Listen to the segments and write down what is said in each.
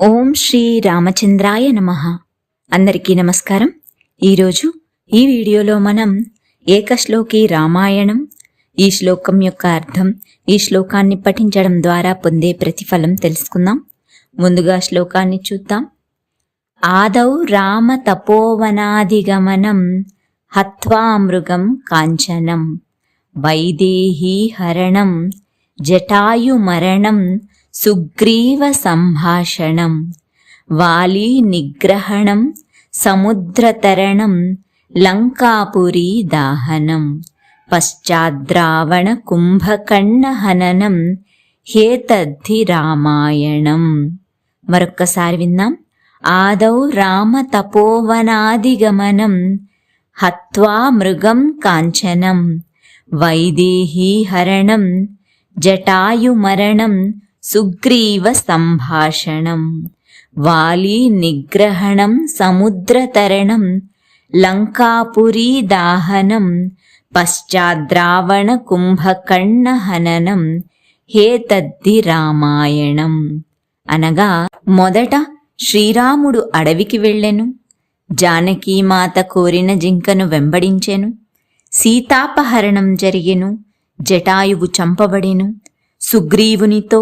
ఓం శ్రీ రామచంద్రాయ నమ. అందరికీ నమస్కారం. ఈరోజు ఈ వీడియోలో మనం ఏకశ్లోకి రామాయణం ఈ శ్లోకం యొక్క అర్థం ఈ శ్లోకాన్ని పఠించడం ద్వారా పొందే ప్రతిఫలం తెలుసుకుందాం. ముందుగా శ్లోకాన్ని చూద్దాం. ఆదౌ రామ తపోవనాదిగమనం హత్వామృగం కాంచనం వైదేహీ హరణం జటాయుమరణం సుగ్రీవ సంభాషణం వాలి నిగ్రహణం సముద్రతరణం లంకాపురీ దాహనం పశ్చాద్రావణ కుంభకర్ణ హననం హేతద్ధి రామాయణం మరొక్కసారి విందాం. ఆదౌ రామ తపోవనాదిగమనం హత్వా మృగం కాంచనం వైదేహీ హరణం జటాయుమరణం సుగ్రీవ సంభాషణం. వాలి నిగ్రహణం సముద్రతరణం లంకాపురీ దాహనం పశ్చాద్రావణ కుంభకర్ణ హననం హేతద్ది రామాయణం. అనగా మొదట శ్రీరాముడు అడవికి వెళ్ళెను జానకీమాత కోరిన జింకను వెంబడించెను సీతాపహరణం జరిగెను జటాయువు చంపబడెను సుగ్రీవునితో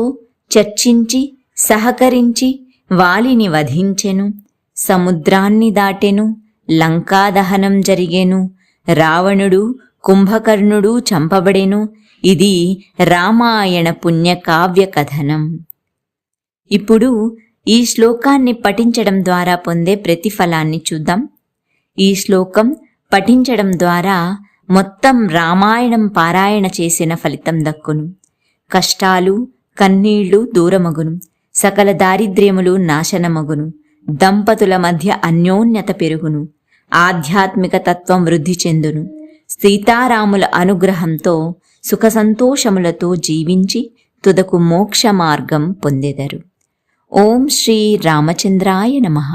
చర్చించి సహకరించి వాలిని వధించెను సముద్రాన్ని దాటెను లంకాదహనం జరిగెను రావణుడు కుంభకర్ణుడు చంపబడెను. ఇది రామాయణ పుణ్యకావ్య కథనం. ఇప్పుడు ఈ శ్లోకాన్ని పఠించడం ద్వారా పొందే ప్రతిఫలాన్ని చూద్దాం. ఈ శ్లోకం పఠించడం ద్వారా మొత్తం రామాయణం పారాయణ చేసిన ఫలితం దక్కును. కష్టాలు కన్నీళ్ళు దూరమగును సకల దారిద్ర్యములు నాశనమగును దంపతుల మధ్య అన్యోన్యత పెరుగును ఆధ్యాత్మిక తత్వం వృద్ధి చెందును. సీతారాముల అనుగ్రహంతో సుఖ సంతోషములతో జీవించి తుదకు మోక్ష మార్గం పొందెదరు. ఓం శ్రీ రామచంద్రాయ నమః.